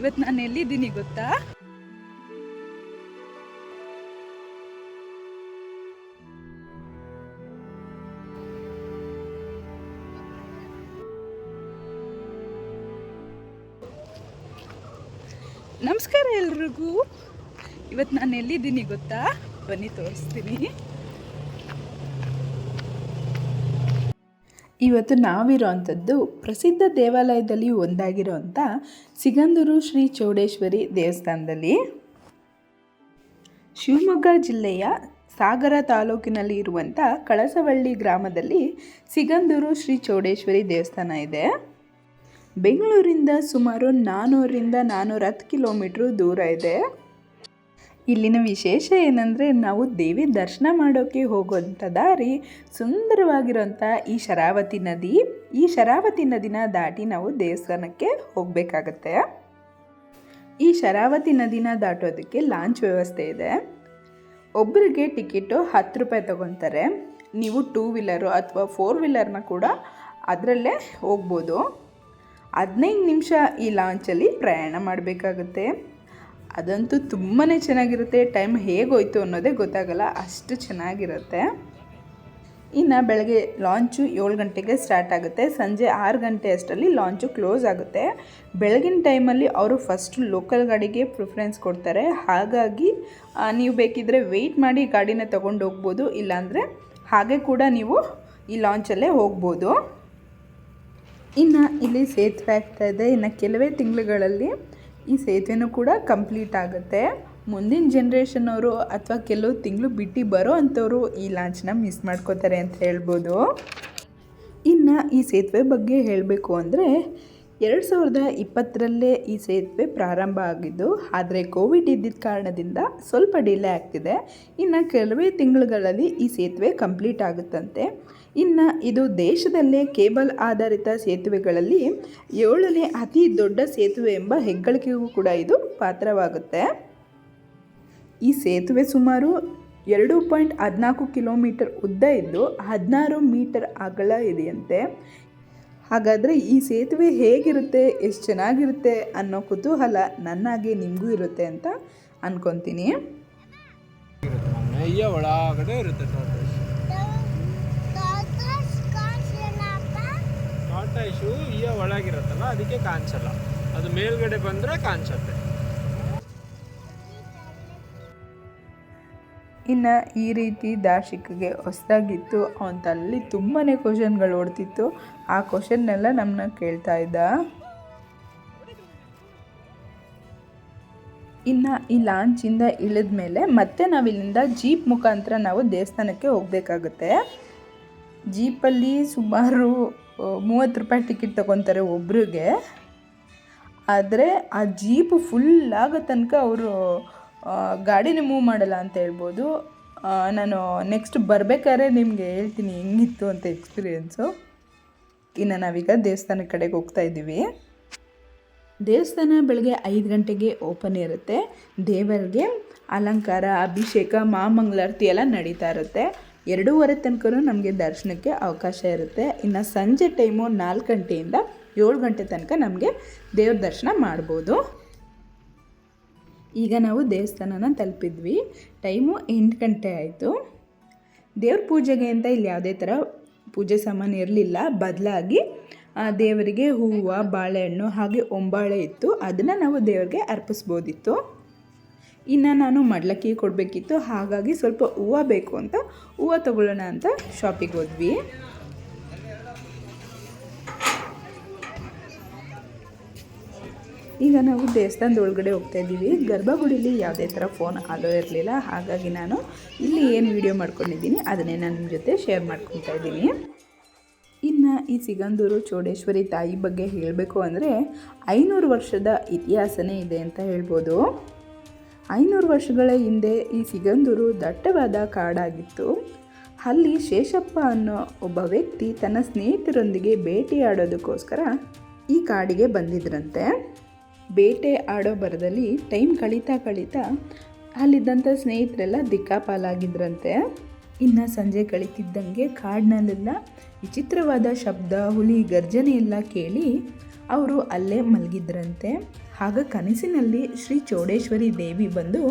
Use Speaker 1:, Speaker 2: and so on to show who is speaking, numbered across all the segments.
Speaker 1: ಇವತ್ತು ನಾನು ಎಲ್ಲಿದ್ದೀನಿ ಗೊತ್ತಾ? ನಮಸ್ಕಾರ ಎಲ್ರಿಗೂ. ಇವತ್ತು ನಾನು ಎಲ್ಲಿದ್ದೀನಿ ಗೊತ್ತಾ? ಬನ್ನಿ ತೋರಿಸ್ತೀನಿ. ಇವತ್ತು ನಾವಿರೋವಂಥದ್ದು ಪ್ರಸಿದ್ಧ ದೇವಾಲಯದಲ್ಲಿ ಒಂದಾಗಿರೋವಂಥ ಸಿಗಂದೂರು ಶ್ರೀ ಚೌಡೇಶ್ವರಿ ದೇವಸ್ಥಾನದಲ್ಲಿ. ಶಿವಮೊಗ್ಗ ಜಿಲ್ಲೆಯ ಸಾಗರ ತಾಲೂಕಿನಲ್ಲಿ ಇರುವಂಥ ಕಳಸವಳ್ಳಿ ಗ್ರಾಮದಲ್ಲಿ ಸಿಗಂದೂರು ಶ್ರೀ ಚೌಡೇಶ್ವರಿ ದೇವಸ್ಥಾನ ಇದೆ. ಬೆಂಗಳೂರಿಂದ ಸುಮಾರು ನಾನ್ನೂರಿಂದ ನಾನ್ನೂರ ಹತ್ತು ಕಿಲೋಮೀಟ್ರ್ ದೂರ ಇದೆ. ಇಲ್ಲಿನ ವಿಶೇಷ ಏನಂದರೆ ನಾವು ದೇವಿ ದರ್ಶನ ಮಾಡೋಕ್ಕೆ ಹೋಗುವಂಥ ದಾರಿ ಸುಂದರವಾಗಿರುವಂಥ ಈ ಶರಾವತಿ ನದಿ. ಈ ಶರಾವತಿ ನದಿನ ದಾಟಿ ನಾವು ದೇವಸ್ಥಾನಕ್ಕೆ ಹೋಗಬೇಕಾಗತ್ತೆ. ಈ ಶರಾವತಿ ನದಿನ ದಾಟೋದಕ್ಕೆ ಲಾಂಚ್ ವ್ಯವಸ್ಥೆ ಇದೆ. ಒಬ್ಬರಿಗೆ ಟಿಕೆಟು ಹತ್ತು ರೂಪಾಯಿ ತಗೊತಾರೆ ನೀವು ಟೂ ವೀಲರು ಅಥವಾ ಫೋರ್ ವೀಲರ್ನ ಕೂಡ ಅದರಲ್ಲೇ ಹೋಗ್ಬೋದು. ಹದಿನೈದು ನಿಮಿಷ ಈ ಲಾಂಚಲ್ಲಿ ಪ್ರಯಾಣ ಮಾಡಬೇಕಾಗುತ್ತೆ. ಅದಂತೂ ತುಂಬಾ ಚೆನ್ನಾಗಿರುತ್ತೆ. ಟೈಮ್ ಹೇಗೋಯ್ತು ಅನ್ನೋದೇ ಗೊತ್ತಾಗಲ್ಲ. ಅಷ್ಟು ಚೆನ್ನಾಗಿರುತ್ತೆ. ಇನ್ನು ಬೆಳಗ್ಗೆ ಲಾಂಚು ಏಳು ಗಂಟೆಗೆ ಸ್ಟಾರ್ಟ್ ಆಗುತ್ತೆ. ಸಂಜೆ ಆರು ಗಂಟೆ ಅಷ್ಟರಲ್ಲಿ ಲಾಂಚು ಕ್ಲೋಸ್ ಆಗುತ್ತೆ. ಬೆಳಗಿನ ಟೈಮಲ್ಲಿ ಅವರು ಫಸ್ಟ್ ಲೋಕಲ್ ಗಾಡಿಗೆ ಪ್ರಿಫರೆನ್ಸ್ ಕೊಡ್ತಾರೆ. ಹಾಗಾಗಿ ನೀವು ಬೇಕಿದ್ದರೆ ವೆಯ್ಟ್ ಮಾಡಿ ಗಾಡಿನ ತೊಗೊಂಡು ಹೋಗ್ಬೋದು. ಇಲ್ಲಾಂದರೆ ಹಾಗೆ ಕೂಡ ನೀವು ಈ ಲಾಂಚಲ್ಲೇ ಹೋಗ್ಬೋದು. ಇನ್ನು ಇಲ್ಲಿ ಸೇತುವೆ ಆಗ್ತಾ ಇದೆ. ಇನ್ನು ಕೆಲವೇ ತಿಂಗಳುಗಳಲ್ಲಿ ಈ ಸೇತುವೆನೂ ಕೂಡ ಕಂಪ್ಲೀಟ್ ಆಗುತ್ತೆ. ಮುಂದಿನ ಜನ್ರೇಷನ್ ಅವರು ಅಥವಾ ಕೆಲವು ತಿಂಗಳು ಬಿಟ್ಟು ಬರೋ ಅಂಥವರು ಈ ಲಾಂಚ್ನ ಮಿಸ್ ಮಾಡ್ಕೋತಾರೆ ಅಂತ ಹೇಳ್ಬೋದು. ಇನ್ನು ಈ ಸೇತುವೆ ಬಗ್ಗೆ ಹೇಳಬೇಕು ಅಂದರೆ ಎರಡು ಸಾವಿರದ ಇಪ್ಪತ್ತರಲ್ಲೇ ಈ ಸೇತುವೆ ಪ್ರಾರಂಭ ಆಗಿದ್ದು, ಆದರೆ ಕೋವಿಡ್ ಇದ್ದಿದ್ದ ಕಾರಣದಿಂದ ಸ್ವಲ್ಪ ಡಿಲೇ ಆಗ್ತಿದೆ. ಇನ್ನು ಕೆಲವೇ ತಿಂಗಳುಗಳಲ್ಲಿ ಈ ಸೇತುವೆ ಕಂಪ್ಲೀಟ್ ಆಗುತ್ತಂತೆ. ಇನ್ನು ಇದು ದೇಶದಲ್ಲೇ ಕೇಬಲ್ ಆಧಾರಿತ ಸೇತುವೆಗಳಲ್ಲಿ ಏಳನೇ ಅತಿ ದೊಡ್ಡ ಸೇತುವೆ ಎಂಬ ಹೆಗ್ಗಳಿಕೆಗೂ ಕೂಡ ಇದು ಪಾತ್ರವಾಗುತ್ತೆ. ಈ ಸೇತುವೆ ಸುಮಾರು ಎರಡು ಪಾಯಿಂಟ್ ಹದಿನಾಲ್ಕು ಕಿಲೋಮೀಟರ್ ಉದ್ದ ಇದ್ದು, ಹದಿನಾರು ಮೀಟರ್ ಅಗಲ ಇದೆಯಂತೆ. ಹಾಗಾದರೆ ಈ ಸೇತುವೆ ಹೇಗಿರುತ್ತೆ, ಎಷ್ಟು ಚೆನ್ನಾಗಿರುತ್ತೆ ಅನ್ನೋ ಕುತೂಹಲ ನನ್ನಾಗೆ ನಿಮಗೂ ಇರುತ್ತೆ ಅಂತ ಅನ್ಕೊತೀನಿ.
Speaker 2: ಮೆಯ್ಯ ಒಳಗಡೆ ಇರುತ್ತೆ ಟಾಟಾ ಇಶು ಇಯ ಒಳಗಿರುತ್ತಲ್ಲ, ಅದಕ್ಕೆ ಅದು ಮೇಲ್ಗಡೆ ಬಂದರೆ ಕಾಣಿಸುತ್ತೆ.
Speaker 1: ಇನ್ನು ಈ ರೀತಿ ದಾರ್ಶಿಕಗೆ ಹೊಸದಾಗಿತ್ತು, ಅವನ ಅಲ್ಲಿ ತುಂಬಾ ಕ್ವಶನ್ಗಳು ಓಡ್ತಿತ್ತು. ಆ ಕ್ವಶನ್ನೆಲ್ಲ ನಮ್ಮನ್ನ ಕೇಳ್ತಾ ಇದ್ದ. ಇನ್ನು ಈ ಲಾಂಚಿಂದ ಇಳಿದ ಮೇಲೆ ಮತ್ತೆ ನಾವು ಇಲ್ಲಿಂದ ಜೀಪ್ ಮುಖಾಂತರ ನಾವು ದೇವಸ್ಥಾನಕ್ಕೆ ಹೋಗಬೇಕಾಗುತ್ತೆ. ಜೀಪಲ್ಲಿ ಸುಮಾರು ಮೂವತ್ತು ರೂಪಾಯಿ ಟಿಕೆಟ್ ತೊಗೊತಾರೆ ಒಬ್ರಿಗೆ. ಆದರೆ ಆ ಜೀಪ್ ಫುಲ್ ಆಗೋ ತನಕ ಅವರು ಗಾಡಿನೇ ಮೂವ್ ಮಾಡಲ್ಲ ಅಂತ ಹೇಳ್ಬೋದು. ನಾನು ನೆಕ್ಸ್ಟ್ ಬರಬೇಕಾದ್ರೆ ನಿಮಗೆ ಹೇಳ್ತೀನಿ ಹೆಂಗಿತ್ತು ಅಂತ ಎಕ್ಸ್ಪೀರಿಯೆನ್ಸು ಇನ್ನು ನಾವೀಗ ದೇವಸ್ಥಾನದ ಕಡೆಗೆ ಹೋಗ್ತಾ ಇದ್ದೀವಿ. ದೇವಸ್ಥಾನ ಬೆಳಗ್ಗೆ ಐದು ಗಂಟೆಗೆ ಓಪನ್ ಇರುತ್ತೆ. ದೇವರಿಗೆ ಅಲಂಕಾರ, ಅಭಿಷೇಕ ಮಾಮಂಗಳಾರತಿ ಎಲ್ಲ ನಡೀತಾ ಇರುತ್ತೆ. ಎರಡೂವರೆ ತನಕ ನಮಗೆ ದರ್ಶನಕ್ಕೆ ಅವಕಾಶ ಇರುತ್ತೆ. ಇನ್ನು ಸಂಜೆ ಟೈಮು ನಾಲ್ಕು ಗಂಟೆಯಿಂದ ಏಳು ಗಂಟೆ ತನಕ ನಮಗೆ ದೇವ್ರ ದರ್ಶನ ಮಾಡ್ಬೋದು. ಈಗ ನಾವು ದೇವಸ್ಥಾನನ ತಲುಪಿದ್ವಿ. ಟೈಮು ಎಂಟು ಗಂಟೆ ಆಯಿತು. ದೇವ್ರ ಪೂಜೆಗೆ ಅಂತ ಇಲ್ಲಿ ಯಾವುದೇ ಥರ ಪೂಜೆ ಸಾಮಾನು ಇರಲಿಲ್ಲ. ಬದಲಾಗಿ ದೇವರಿಗೆ ಹೂವು, ಬಾಳೆಹಣ್ಣು ಹಾಗೆ ಒಂಬಾಳೆ ಇತ್ತು. ಅದನ್ನು ನಾವು ದೇವರಿಗೆ ಅರ್ಪಿಸ್ಬೋದಿತ್ತು. ಇನ್ನು ನಾನು ಮಡ್ಲಕ್ಕಿ ಕೊಡಬೇಕಿತ್ತು. ಹಾಗಾಗಿ ಸ್ವಲ್ಪ ಹೂವು ಬೇಕು ಅಂತ, ಹೂವು ತಗೊಳ್ಳೋಣ ಅಂತ ಶಾಪಿಗೆ ಹೋದ್ವಿ. ಈಗ ನಾವು ದೇವಸ್ಥಾನದ ಒಳಗಡೆ ಹೋಗ್ತಾ ಇದ್ದೀವಿ. ಗರ್ಭಗುಡಿಲಿ ಯಾವುದೇ ಥರ ಫೋನ್ ಅಲೋ ಇರಲಿಲ್ಲ. ಹಾಗಾಗಿ ನಾನು ಇಲ್ಲಿ ಏನು ವಿಡಿಯೋ ಮಾಡ್ಕೊಂಡಿದ್ದೀನಿ, ಅದನ್ನೇ ನಾನು ನಿಮ್ಮ ಜೊತೆ ಶೇರ್ ಮಾಡ್ಕೊತಾ ಇದ್ದೀನಿ. ಇನ್ನು ಈ ಸಿಗಂದೂರು ಚೌಡೇಶ್ವರಿ ತಾಯಿ ಬಗ್ಗೆ ಹೇಳಬೇಕು ಅಂದರೆ ಐನೂರು ವರ್ಷದ ಇತಿಹಾಸನೇ ಇದೆ ಅಂತ ಹೇಳ್ಬೋದು. ಐನೂರು ವರ್ಷಗಳ ಹಿಂದೆ ಈ ಸಿಗಂದೂರು ದಟ್ಟವಾದ ಕಾಡಾಗಿತ್ತು. ಅಲ್ಲಿ ಶೇಷಪ್ಪ ಅನ್ನೋ ಒಬ್ಬ ವ್ಯಕ್ತಿ ತನ್ನ ಸ್ನೇಹಿತರೊಂದಿಗೆ ಭೇಟಿಯಾಡೋದಕ್ಕೋಸ್ಕರ ಈ ಕಾಡಿಗೆ ಬಂದಿದ್ರಂತೆ. ಬೇಟೆ ಆಡೋ ಬರದಲ್ಲಿ ಟೈಮ್ ಕಳೀತಾ ಕಳೀತಾ ಅಲ್ಲಿದ್ದಂಥ ಸ್ನೇಹಿತರೆಲ್ಲ ದಿಕ್ಕಾಪಾಲಾಗಿದ್ರಂತೆ. ಇನ್ನು ಸಂಜೆ ಕಳೀತಿದ್ದಂಗೆ ಕಾಡಿನಲ್ಲೆಲ್ಲ ವಿಚಿತ್ರವಾದ ಶಬ್ದ, ಹುಲಿ, ಗರ್ಜನೆ ಎಲ್ಲ ಕೇಳಿ ಅವರು ಅಲ್ಲೇ ಮಲಗಿದ್ರಂತೆ. ಆಗ ಕನಸಿನಲ್ಲಿ ಶ್ರೀ ಚೌಡೇಶ್ವರಿ ದೇವಿ ಬಂದು,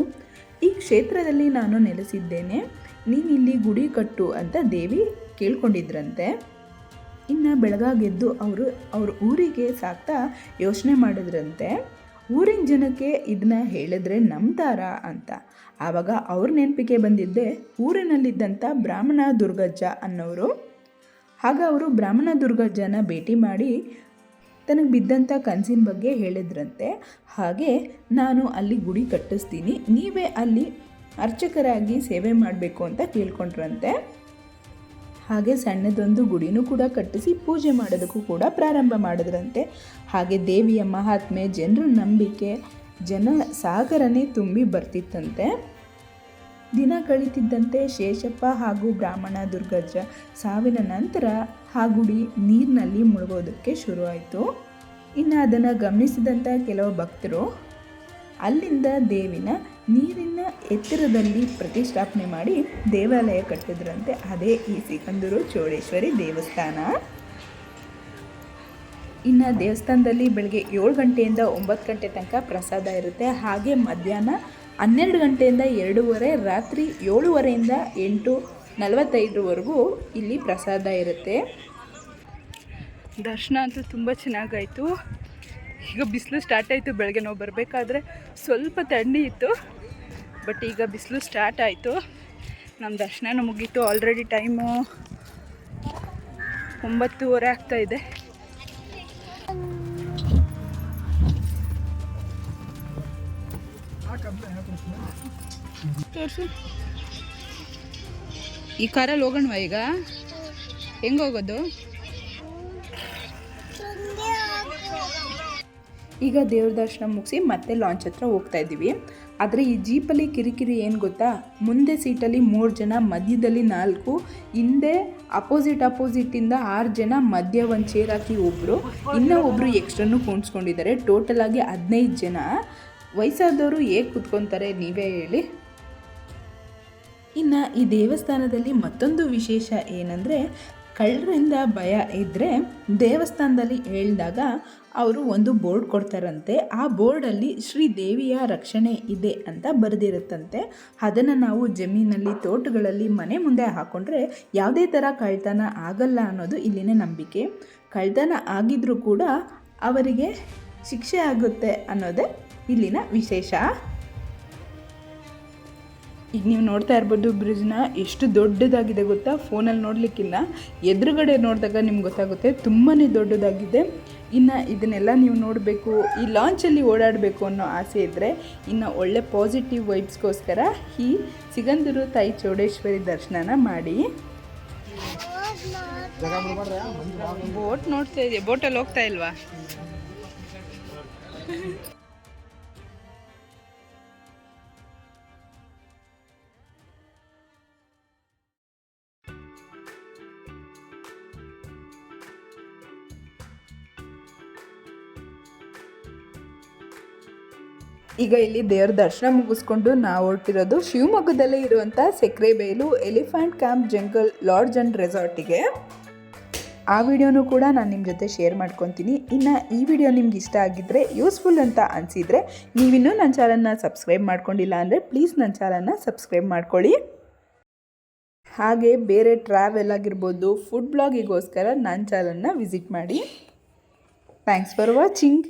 Speaker 1: ಈ ಕ್ಷೇತ್ರದಲ್ಲಿ ನಾನು ನೆಲೆಸಿದ್ದೇನೆ, ನೀನಿಲ್ಲಿ ಗುಡಿ ಕಟ್ಟು ಅಂತ ದೇವಿ ಕೇಳ್ಕೊಂಡಿದ್ರಂತೆ. ಇನ್ನು ಬೆಳಗಾಗೆದ್ದು ಅವರು, ಅವ್ರ ಊರಿಗೆ ಸಾಕ್ತಾ ಯೋಚನೆ ಮಾಡಿದ್ರಂತೆ. ಊರಿನ ಜನಕ್ಕೆ ಇದನ್ನ ಹೇಳಿದ್ರೆ ನಂಬ್ತಾರ ಅಂತ. ಆವಾಗ ಅವ್ರ ನೆನಪಿಗೆ ಬಂದಿದ್ದೆ ಊರಿನಲ್ಲಿದ್ದಂಥ ಬ್ರಾಹ್ಮಣ ದುರ್ಗಜ್ಜ ಅನ್ನೋರು. ಹಾಗ ಅವರು ಬ್ರಾಹ್ಮಣ ದುರ್ಗಜ್ಜನ ಭೇಟಿ ಮಾಡಿ ತನಗೆ ಬಿದ್ದಂಥ ಕನಸಿನ ಬಗ್ಗೆ ಹೇಳಿದ್ರಂತೆ. ಹಾಗೆ ನಾನು ಅಲ್ಲಿ ಗುಡಿ ಕಟ್ಟಿಸ್ತೀನಿ, ನೀವೇ ಅಲ್ಲಿ ಅರ್ಚಕರಾಗಿ ಸೇವೆ ಮಾಡಬೇಕು ಅಂತ ಕೇಳ್ಕೊಂಡ್ರಂತೆ. ಹಾಗೆ ಸಣ್ಣದೊಂದು ಗುಡಿನೂ ಕೂಡ ಕಟ್ಟಿಸಿ ಪೂಜೆ ಮಾಡೋದಕ್ಕೂ ಕೂಡ ಪ್ರಾರಂಭ ಮಾಡಿದ್ರಂತೆ. ಹಾಗೆ ದೇವಿಯ ಮಹಾತ್ಮೆ ಜನರ ನಂಬಿಕೆ ಜನ ಸಾಗರನೇ ತುಂಬಿ ಬರ್ತಿತ್ತಂತೆ. ದಿನ ಕಳೀತಿದ್ದಂತೆ ಶೇಷಪ್ಪ ಹಾಗೂ ಬ್ರಾಹ್ಮಣ ದುರ್ಗಜ್ಜ ಸಾವಿನ ನಂತರ ಆ ಗುಡಿ ನೀರಿನಲ್ಲಿ ಮುಳುಗೋದಕ್ಕೆ ಶುರುವಾಯಿತು. ಇನ್ನು ಅದನ್ನು ಗಮನಿಸಿದಂಥ ಕೆಲವು ಭಕ್ತರು, ಅಲ್ಲಿಂದ ದೇವಿನ ನೀರಿನ ಎತ್ತರದಲ್ಲಿ ಪ್ರತಿಷ್ಠಾಪನೆ ಮಾಡಿ ದೇವಾಲಯ ಕಟ್ಟಿದ್ರಂತೆ ಅದೇ ಈ ಸಿಕಂದೂರು ಚೋಡೇಶ್ವರಿ ದೇವಸ್ಥಾನ. ಇನ್ನು ದೇವಸ್ಥಾನದಲ್ಲಿ ಬೆಳಗ್ಗೆ ಏಳು ಗಂಟೆಯಿಂದ ಒಂಬತ್ತು ಗಂಟೆ ತನಕ ಪ್ರಸಾದ ಇರುತ್ತೆ. ಹಾಗೆ ಮಧ್ಯಾಹ್ನ ಹನ್ನೆರಡು ಗಂಟೆಯಿಂದ ಎರಡೂವರೆ, ರಾತ್ರಿ ಏಳುವರೆಯಿಂದ ಎಂಟು ನಲವತ್ತೈದರವರೆಗೂ ಇಲ್ಲಿ ಪ್ರಸಾದ ಇರುತ್ತೆ.
Speaker 3: ದರ್ಶನ ಅಂತೂ ತುಂಬ ಚೆನ್ನಾಗಾಯಿತು. ಈಗ ಬಿಸಿಲು ಸ್ಟಾರ್ಟ್ ಆಯಿತು, ಬೆಳಗ್ಗೆ ನಾವು ಬರಬೇಕಾದ್ರೆ ಸ್ವಲ್ಪ ತಣ್ಣಿ ಇತ್ತು ಬಟ್ ಈಗ ಬಿಸಿಲು ಸ್ಟಾರ್ಟ್ ಆಯಿತು. ನಮ್ಮ ದರ್ಶನ ಮುಗೀತು. ಆಲ್ರೆಡಿ ಟೈಮು ಒಂಬತ್ತುವರೆ ಆಗ್ತಾ ಇದೆ. ಈ ಕಾರಲ್ಲಿ ಹೋಗೋಣವಾ ಈಗ? ಹೆಂಗೆ ಹೋಗೋದು?
Speaker 1: ಈಗ ದೇವ್ರ ದರ್ಶನ ಮುಗಿಸಿ ಮತ್ತೆ ಲಾಂಚ್ ಹತ್ರ ಹೋಗ್ತಾ ಇದ್ದೀವಿ. ಆದರೆ ಈ ಜೀಪಲ್ಲಿ ಕಿರಿಕಿರಿ ಏನು ಗೊತ್ತಾ? ಮುಂದೆ ಸೀಟಲ್ಲಿ ಮೂರು ಜನ, ಮಧ್ಯದಲ್ಲಿ ನಾಲ್ಕು, ಹಿಂದೆ ಅಪೋಸಿಟ್ ಅಪೋಸಿಟಿಂದ ಆರು ಜನ, ಮಧ್ಯ ಒಂದು ಚೇರ್ ಹಾಕಿ ಒಬ್ಬರು ಇನ್ನೂ ಒಬ್ಬರು ಎಕ್ಸ್ಟ್ರನ್ನು ಕೂಣಿಸ್ಕೊಂಡಿದ್ದಾರೆ ಟೋಟಲ್ ಆಗಿ ಹದಿನೈದು ಜನ. ವಯಸ್ಸಾದವರು ಹೇಗೆ ಕುತ್ಕೊತಾರೆ ನೀವೇ ಹೇಳಿ. ಇನ್ನು ಈ ದೇವಸ್ಥಾನದಲ್ಲಿ ಮತ್ತೊಂದು ವಿಶೇಷ ಏನಂದರೆ ಕಳ್ಳರಿಂದ ಭಯ ಇದ್ದರೆ ದೇವಸ್ಥಾನದಲ್ಲಿ ಹೇಳಿದಾಗ ಅವರು ಒಂದು ಬೋರ್ಡ್ ಕೊಡ್ತಾರಂತೆ. ಆ ಬೋರ್ಡಲ್ಲಿ ಶ್ರೀ ದೇವಿಯ ರಕ್ಷಣೆ ಇದೆ ಅಂತ ಬರೆದಿರುತ್ತಂತೆ. ಅದನ್ನು ನಾವು ಜಮೀನಲ್ಲಿ ತೋಟಗಳಲ್ಲಿ ಮನೆ ಮುಂದೆ ಹಾಕ್ಕೊಂಡ್ರೆ ಯಾವುದೇ ಥರ ಕಳ್ತನ ಆಗಲ್ಲ ಅನ್ನೋದು ಇಲ್ಲಿನ ನಂಬಿಕೆ. ಕಳ್ತನ ಆಗಿದ್ರೂ ಕೂಡ ಅವರಿಗೆ ಶಿಕ್ಷೆ ಆಗುತ್ತೆ ಅನ್ನೋದೇ ಇಲ್ಲಿನ ವಿಶೇಷ. ಈಗ ನೀವು ನೋಡ್ತಾ ಇರ್ಬೋದು ಬ್ರಿಡ್ಜ್ನ ಎಷ್ಟು ದೊಡ್ಡದಾಗಿದೆ ಗೊತ್ತಾ? ಫೋನಲ್ಲಿ ನೋಡಲಿಕ್ಕಿಲ್ಲ. ಎದುರುಗಡೆ ನೋಡಿದಾಗ ನಿಮ್ಗೆ ಗೊತ್ತಾಗುತ್ತೆ ತುಂಬಾ ದೊಡ್ಡದಾಗಿದೆ. ಇನ್ನು ಇದನ್ನೆಲ್ಲ ನೀವು ನೋಡಬೇಕು, ಈ ಲಾಂಚಲ್ಲಿ ಓಡಾಡಬೇಕು ಅನ್ನೋ ಆಸೆ ಇದ್ದರೆ ಇನ್ನು ಒಳ್ಳೆ ಪಾಸಿಟಿವ್ ವೈಬ್ಸ್ಗೋಸ್ಕರ ಈ ಸಿಗಂದೂರು ತಾಯಿ ಚೌಡೇಶ್ವರಿ ದರ್ಶನನ ಮಾಡಿ.
Speaker 3: ಬೋಟ್ ನೋಡ್ತಾ ಇದೆಯಾ? ಬೋಟಲ್ಲಿ ಹೋಗ್ತಾ ಇಲ್ವಾ?
Speaker 1: ಈಗ ಇಲ್ಲಿ ದೇವ್ರ ದರ್ಶನ ಮುಗಿಸ್ಕೊಂಡು ನಾವು ಹೊರಟಿರೋದು ಶಿವಮೊಗ್ಗದಲ್ಲೇ ಇರುವಂಥ Sakrebailu elephant camp jungle lodge and ರೆಸಾರ್ಟಿಗೆ. ಆ ವಿಡಿಯೋನೂ ಕೂಡ ನಾನು ನಿಮ್ಮ ಜೊತೆ ಶೇರ್ ಮಾಡ್ಕೊತೀನಿ. ಇನ್ನು ಈ ವಿಡಿಯೋ ನಿಮ್ಗೆ ಇಷ್ಟ ಆಗಿದ್ದರೆ ಯೂಸ್ಫುಲ್ ಅಂತ ಅನಿಸಿದರೆ ನೀವಿನ್ನೂ ನನ್ನ ಚಾನಲ್ನ ಸಬ್ಸ್ಕ್ರೈಬ್ ಮಾಡ್ಕೊಂಡಿಲ್ಲ ಅಂದರೆ ಪ್ಲೀಸ್ ನನ್ನ ಚಾನಲ್ನ ಸಬ್ಸ್ಕ್ರೈಬ್ ಮಾಡ್ಕೊಳ್ಳಿ. ಹಾಗೆ ಬೇರೆ ಟ್ರಾವೆಲ್ ಆಗಿರ್ಬೋದು ಫುಡ್ ಬ್ಲಾಗಿಗೋಸ್ಕರ ನನ್ನ ಚಾನಲ್ನ ವಿಸಿಟ್ ಮಾಡಿ. Thanks for watching